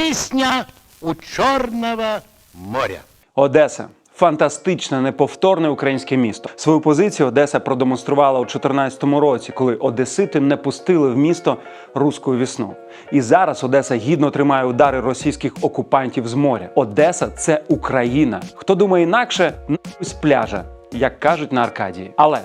Песня у Черного моря. Одеса. Фантастичне, неповторне українське місто. Свою позицію Одеса продемонструвала у 2014 році, коли одесити не пустили в місто руську вісну. І зараз Одеса гідно тримає удари російських окупантів з моря. Одеса це Україна. Хто думає інакше, з пляжа, як кажуть на Аркадії. Але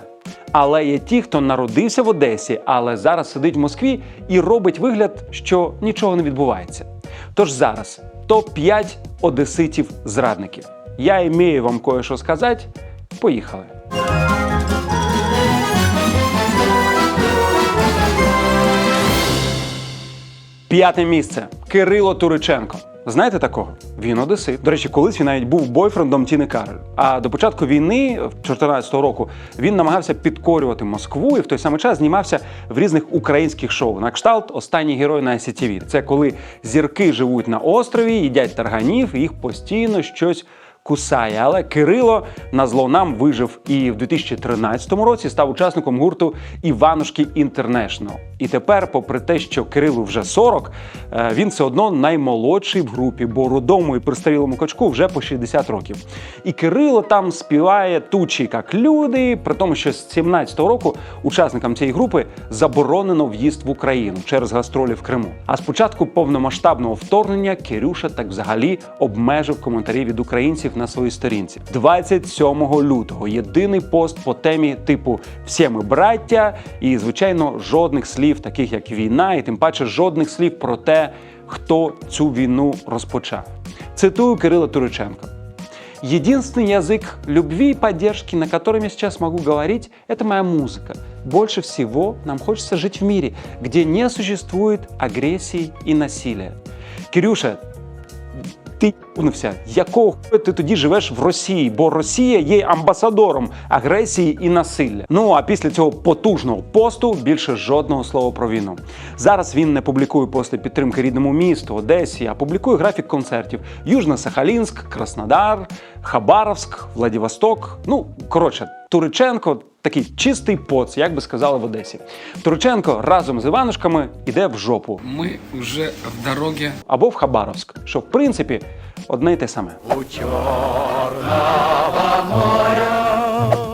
але є ті, хто народився в Одесі, але зараз сидить в Москві і робить вигляд, що нічого не відбувається. Тож зараз топ-5 одеситів-зрадників. Я імею вам кое-що сказати. Поїхали. П'яте місце Кирило Туриченко. Знаєте такого? Він одесит. До речі, колись він навіть був бойфрендом Тіни Кароль. А до початку війни, в 2014 року, він намагався підкорювати Москву і в той самий час знімався в різних українських шоу. На кшталт Останній герой на ICTV. Це коли зірки живуть на острові, їдять тарганів, і їх постійно щось кусає. Але Кирило на зло нам вижив і в 2013 році став учасником гурту Іванушки Інтернешнл. І тепер, попри те, що Кирилу вже 40, е, він все одно наймолодший в групі, бо рудому і пристарілому качку вже по 60 років. І Кирило там співає тучі, як люди, при тому, що з 17-го року учасникам цієї групи заборонено в'їзд в Україну через гастролі в Криму. А з початку повномасштабного вторгнення Кирюша так взагалі обмежив коментарі від українців на своїй сторінці. 27 лютого єдиний пост по темі типу «Всі ми браття» і, звичайно, жодних слів, таких як війна, і тим паче жодних слів про те, хто цю війну розпочав. Цитую Кирила Туриченка. Единственный язык любви и поддержки, на котором я сейчас могу говорить, это моя музыка. Больше всего нам хочется жить в мире, где не существует агрессии и насилия. Кирюша, ти ебнувся. Якого хуя ти тоді живеш в Росії? Бо Росія є амбасадором агресії і насилля. Ну а після цього потужного посту більше жодного слова про війну. Зараз він не публікує пости підтримки рідному місту, Одесі, а публікує графік концертів: Южно-Сахалінськ, Краснодар, Хабаровськ, Владивосток. Ну коротше, Туриченко. Такий чистий поц, як би сказали в Одесі. Туриченко разом з Іванушками іде в жопу Мы уже в дороге. або в Хабаровськ, що в принципі одне й те саме.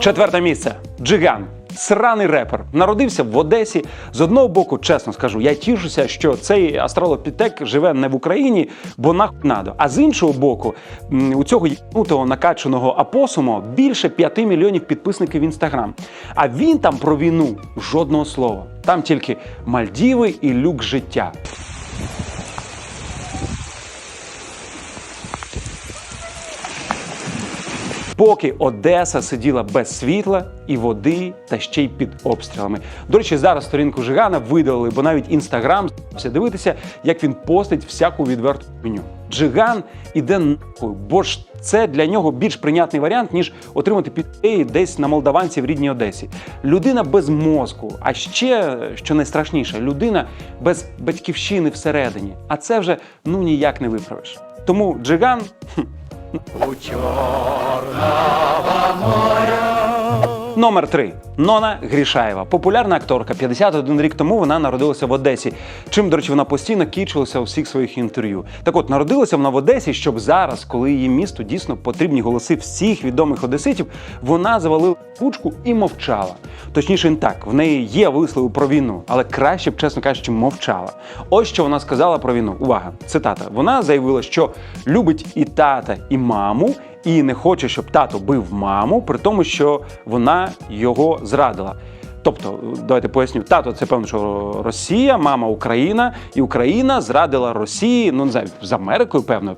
Четверте місце. Джиган. Сраний репер. Народився в Одесі. З одного боку, чесно скажу, я тішуся, що цей астралопітек живе не в Україні, бо нахуй надо. А з іншого боку, у цього єбнутого накачаного апосумо більше 5 мільйонів підписників в інстаграм. А він там про війну жодного слова. Там тільки Мальдіви і люк життя. Поки Одеса сиділа без світла і води та ще й під обстрілами. До речі, зараз сторінку Жигана видалили, бо навіть інстаграм все дивитися, як він постить всяку відверту меню. Джиган іде нахуй, бо ж це для нього більш прийнятний варіант, ніж отримати підеї десь на молдаванці в рідній Одесі. Людина без мозку, а ще що найстрашніше, людина без батьківщини всередині. А це вже ну ніяк не виправиш. Тому Джиган. Хм, Номер 3. Нона Грішаєва. Популярна акторка. 51 рік тому вона народилася в Одесі. Чим, до речі, вона постійно кічилася у всіх своїх інтерв'ю. Так от, народилася вона в Одесі, щоб зараз, коли її місту дійсно потрібні голоси всіх відомих одеситів, вона завалила кучку і мовчала. Точніше, так, в неї є вислови про війну, але краще б, чесно кажучи, мовчала. Ось що вона сказала про війну. Увага, цитата. Вона заявила, що любить і тата, і маму, і не хоче, щоб тато бив маму, при тому, що вона його зрадила. Тобто, давайте поясню, тато це певно, що Росія, мама Україна, і Україна зрадила Росії, ну не знаю, з Америкою, певно,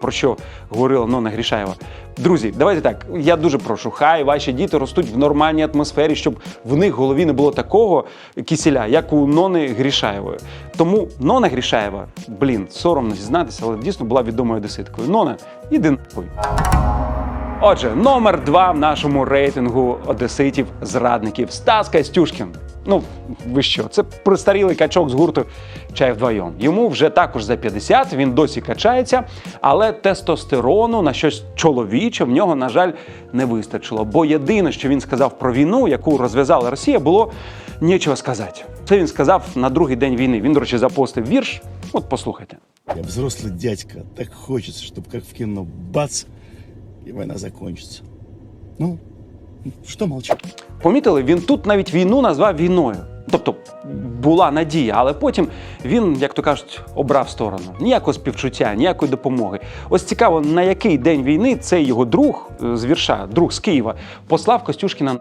про що говорила Нона Грішаєва. Друзі, давайте так. Я дуже прошу, хай ваші діти ростуть в нормальній атмосфері, щоб в них в голові не було такого кисіля, як у Нони Грішаєвої. Тому Нона Грішаєва, блін, соромно зізнатися, але дійсно була відомою одеситкою. Нона, іди нахуй. Отже, номер два в нашому рейтингу одеситів зрадників Стас Костюшкін. Ну, ви що, це престарілий качок з гурту чай вдвоєм. Йому вже також за 50, він досі качається, але тестостерону на щось чоловіче в нього, на жаль, не вистачило. Бо єдине, що він сказав про війну, яку розв'язала Росія, було нічого сказати. Це він сказав на другий день війни. Він, до речі, запостив вірш. От послухайте. Я взрослый дядька, так хочется, чтобы как в кино бац, и война закончится. Ну, что молчу? Помітили, він тут навіть війну назвав війною. Тобто була надія, але потім він, як то кажуть, обрав сторону. Ніякого співчуття, ніякої допомоги. Ось цікаво, на який день війни цей його друг е, з вірша, друг з Києва, послав Костюшкіна.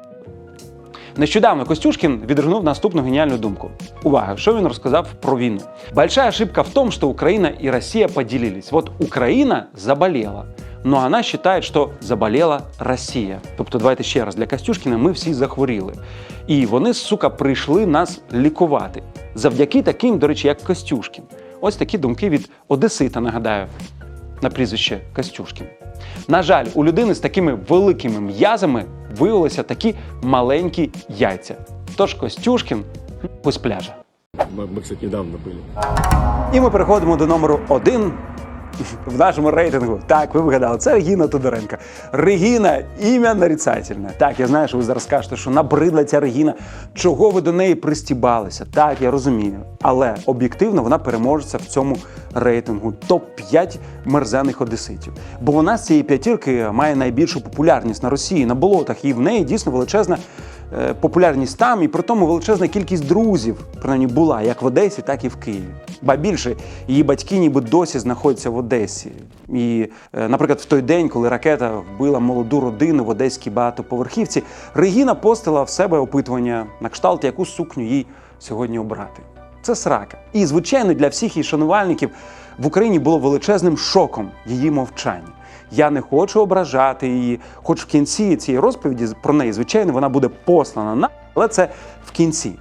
Нещодавно Костюшкін відригнув наступну геніальну думку. Увага, що він розказав про війну. Большая ошибка в том, что Украина и Россия поделились. Вот Украина заболела, но она считает, що заболела Росія. Тобто, давайте ще раз для Костюшкіна ми всі захворіли. І вони, сука, прийшли нас лікувати. Завдяки таким, до речі, як Костюшкін. Ось такі думки від Одесита, нагадаю, на прізвище Костюшкін. На жаль, у людини з такими великими м'язами виявилися такі маленькі яйця. Тож Костюшкін ось пляжа. Мы, мы, кстати, недавно были. І ми переходимо до номеру один в нашому рейтингу. Так, ви вигадали, це Регіна Тодоренка. Регіна ім'я нарицательне. Так, я знаю, що ви зараз скажете, що набридла ця Регіна. Чого ви до неї пристібалися? Так, я розумію. Але об'єктивно вона переможеться в цьому рейтингу топ-5 мерзених одеситів. Бо вона з цієї п'ятірки має найбільшу популярність на Росії, на болотах, і в неї дійсно величезна популярність там, і при тому величезна кількість друзів, принаймні була як в Одесі, так і в Києві. Ба більше її батьки ніби досі знаходяться в Одесі. І, е, наприклад, в той день, коли ракета вбила молоду родину в одеській багатоповерхівці, Регіна постила в себе опитування на кшталт, яку сукню їй сьогодні обрати. Це срака. І, звичайно, для всіх її шанувальників в Україні було величезним шоком її мовчання. Я не хочу ображати її, хоч в кінці цієї розповіді про неї, звичайно, вона буде послана на, але це в кінці.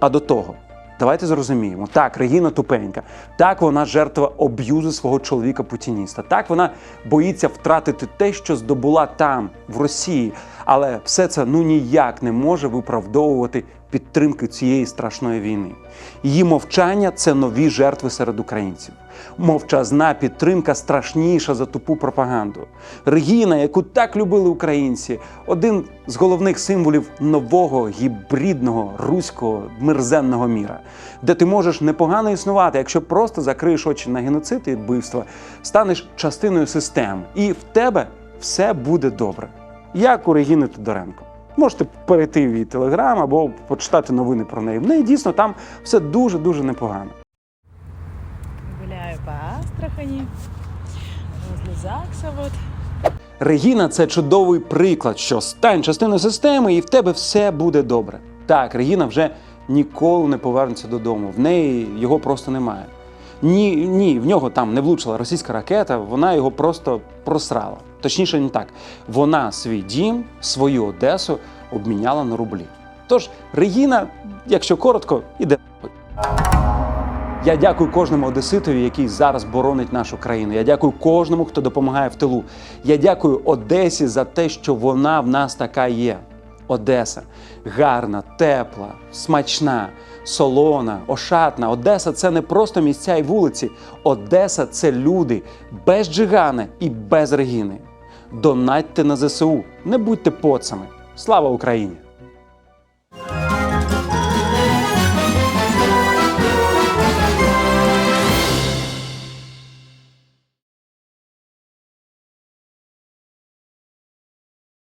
А до того, давайте зрозуміємо: так, Регіна тупенька, так вона жертва об'юзу свого чоловіка путініста, так вона боїться втратити те, що здобула там, в Росії. Але все це ну ніяк не може виправдовувати підтримки цієї страшної війни. Її мовчання це нові жертви серед українців. Мовчазна підтримка страшніша за тупу пропаганду. Регіна, яку так любили українці, один з головних символів нового гібридного руського мерзенного міра, де ти можеш непогано існувати, якщо просто закриєш очі на геноцид і вбивства, станеш частиною системи, і в тебе все буде добре. Як у Регіни Тодоренко. Можете перейти в її телеграм або почитати новини про неї. В неї дійсно там все дуже дуже непогано. Гуляю по Астрахани, возле ЗАГСа вот. Регіна це чудовий приклад, що стань частиною системи, і в тебе все буде добре. Так, Регіна вже ніколи не повернеться додому. В неї його просто немає. Ні, ні, в нього там не влучила російська ракета, вона його просто просрала. Точніше, не так. Вона свій дім, свою Одесу обміняла на рублі. Тож Регіна, якщо коротко, іде. Я дякую кожному одеситові, який зараз боронить нашу країну. Я дякую кожному, хто допомагає в тилу. Я дякую Одесі за те, що вона в нас така є. Одеса гарна, тепла, смачна, солона, ошатна. Одеса це не просто місця і вулиці. Одеса це люди без Джигана і без Регіни. Донатьте на ЗСУ, не будьте поцами. Слава Україні!